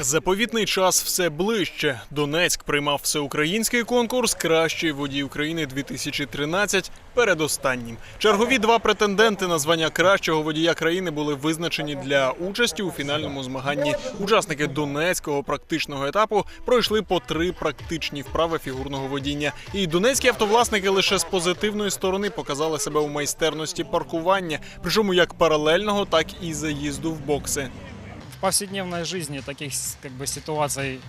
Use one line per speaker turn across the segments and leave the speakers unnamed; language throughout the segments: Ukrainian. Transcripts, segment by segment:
Заповітний час все ближче. Донецьк приймав всеукраїнський конкурс Кращий водій України 2013 передостаннім. Чергові два претенденти на звання кращого водія країни були визначені для участі у фінальному змаганні. Учасники донецького практичного етапу пройшли по три практичні вправи фігурного водіння. І донецькі автовласники лише з позитивної сторони показали себе у майстерності паркування, причому як паралельного, так і заїзду в бокси.
Повседневной жизни таких как бы ситуаций,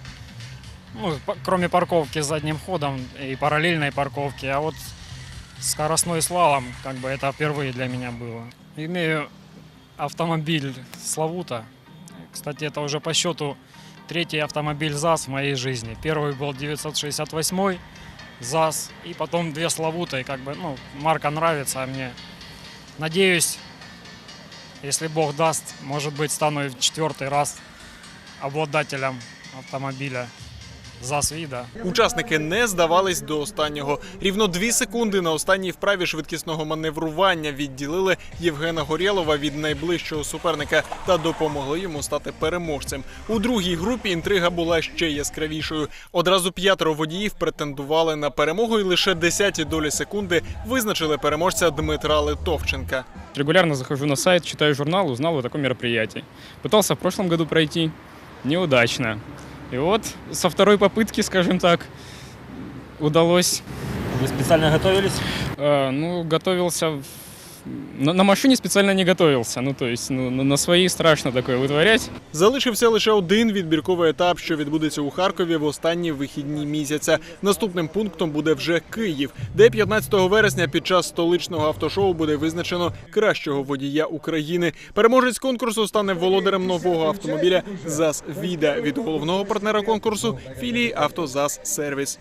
ну, кроме парковки с задним ходом и параллельной парковки, а вот скоростной слалом, как бы это впервые для меня было. Имею автомобиль Славута. Кстати, это уже по счету третий автомобиль ЗАЗ в моей жизни. Первый был 968 ЗАЗ, и потом две Славуты, как бы, ну, марка нравится а мне. Надеюсь, если Бог даст, может быть, стану в четвертый раз обладателем автомобиля ЗАЗ Вида.
Учасники не здавались до останнього. Рівно дві секунди на останній вправі швидкісного маневрування відділили Євгена Горєлова від найближчого суперника та допомогли йому стати переможцем. У другій групі інтрига була ще яскравішою. Одразу п'ятеро водіїв претендували на перемогу, і лише десяті долі секунди визначили переможця Дмитра Литовченка.
Регулярно захожу на сайт, читаю журнал, узнал о таком мероприятии. Пытался в прошлом году пройти, неудачно. И вот со второй попытки, скажем так, удалось.
Вы специально готовились?
Э, ну, готовился... на, машине специально не готовился. Ну, то есть, ну, на, своей страшно такое вытворять.
Залишився лише один відбірковий етап, що відбудеться у Харкові в останні вихідні місяця. Наступним пунктом буде вже Київ, де 15 вересня під час столичного автошоу буде визначено кращого водія України. Переможець конкурсу стане володарем нового автомобіля ЗАЗ Віда від головного партнера конкурсу філії «Автозаз Сервіс.